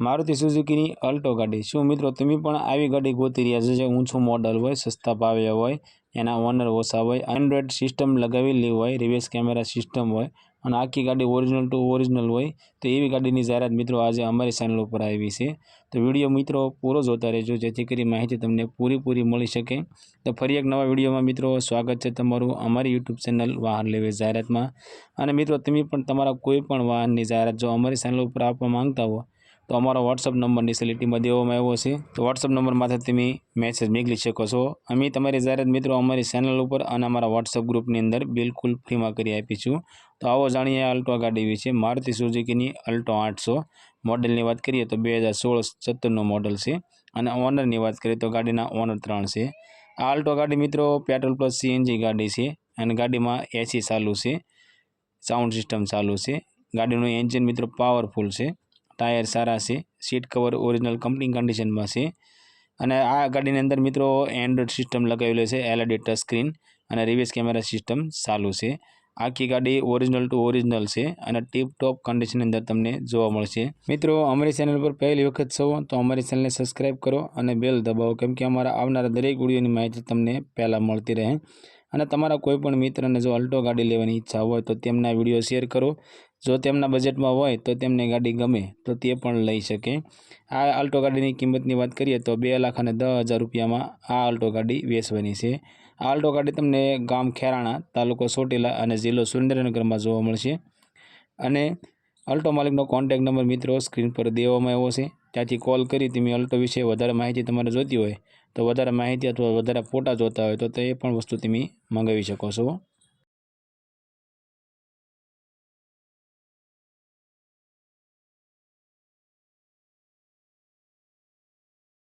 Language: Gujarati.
મારુતિ સુઝુકીની અલ્ટો ગાડી. શું મિત્રો તમે પણ આવી ગાડી ગોતી રહ્યા છો? જે ઊંચું મોડલ હોય, સસ્તા ભાવે હોય, એના ઓનર ઓછા હોય એન્ડ્રોઈડ સિસ્ટમ લગાવેલી હોય રિવર્સ કેમેરા સિસ્ટમ હોય, અને આખી ગાડી ઓરિજિનલ ટુ ઓરિજિનલ હોય, તો એવી ગાડીની જાહેરાત મિત્રો આજે અમારી ચેનલ ઉપર આવી છે. તો વીડિયો મિત્રો પૂરો જોતા રહેજો, જેથી કરી માહિતી તમને પૂરેપૂરી મળી શકે. તો ફરી એક નવા વિડીયોમાં મિત્રો સ્વાગત છે તમારું અમારી યુટ્યુબ ચેનલ વાહન લેવી જાહેરાતમાં. અને મિત્રો તમે પણ તમારા કોઈ પણ વાહનની જાહેરાત જો અમારી ચેનલ ઉપર આપવા માંગતા હો તો અમારો વોટ્સઅપ નંબર નીચે લીટીમાં દેવામાં આવ્યો છે. તો વોટ્સઅપ નંબરમાંથી તમે મેસેજ મોકલી શકો છો. અમે તમારી જાહેરાત મિત્રો અમારી ચેનલ ઉપર અને અમારા વોટ્સઅપ ગ્રુપની અંદર બિલકુલ ફ્રીમાં કરી આપીશું. તો આવો જાણીએ અલ્ટો ગાડી વિશે. મારુતિ સુઝુકીની અલ્ટો આઠસો. મોડલની વાત કરીએ તો બે હજાર સોળ સત્તરનું મોડલ છે. અને ઓનરની વાત કરીએ તો ગાડીના ઓનર ત્રણ છે. આ અલ્ટો ગાડી મિત્રો પેટ્રોલ પ્લસ સીએનજી ગાડી છે અને ગાડીમાં એસી ચાલુ છે. સાઉન્ડ સિસ્ટમ ચાલુ છે. ગાડીનું એન્જિન મિત્રો પાવરફુલ છે. ટાયર સારા છે, સીટ કવર ઓરિજિનલ કંપની કન્ડિશનમાં છે. અને આ ગાડીની અંદર મિત્રો એન્ડ્રોઈડ સિસ્ટમ લગાવેલો છે એલઈડી ટચ સ્ક્રીન અને રિવર્સ કેમેરા સિસ્ટમ ચાલુ છે. આખી ગાડી ઓરિજિનલ ટુ ઓરિજિનલ છે અને ટીપ ટોપ કન્ડિશનની અંદર તમને જોવા મળશે. મિત્રો, અમારી ચેનલ પર પહેલી વખત છો તો અમારી ચેનલને સબસ્ક્રાઈબ કરો અને બેલ દબાવો, કેમ કે અમારા આવનારા દરેક વિડીયોની માહિતી તમને પહેલાં મળતી રહે. અને તમારા કોઈપણ મિત્રને જો અલ્ટો ગાડી લેવાની ઈચ્છા હોય તો તેમના વીડિયો શેર કરો જો તેમના બજેટમાં હોય તો તેમને ગાડી ગમે, તો તે પણ લઈ શકે. આ આલ્ટો ગાડીની કિંમતની વાત કરીએ તો બે લાખ અને દસ હજાર રૂપિયામાં આ આલ્ટો ગાડી વેચવાની છે. આ આલ્ટો ગાડી તમને ગામ ખેરાણા, તાલુકો સોટેલા અને જિલ્લો સુરેન્દ્રનગરમાં જોવા મળશે. અને અલ્ટો માલિકનો કોન્ટેક નંબર મિત્રો સ્ક્રીન પર દેવામાં આવ્યો છે. ત્યાંથી કોલ કરી તમે અલ્ટો વિશે વધારે માહિતી તમારે જોતી હોય, તો વધારે માહિતી અથવા વધારે ફોટા જોતા હોય તો તે પણ વસ્તુ તમે મંગાવી શકો છો.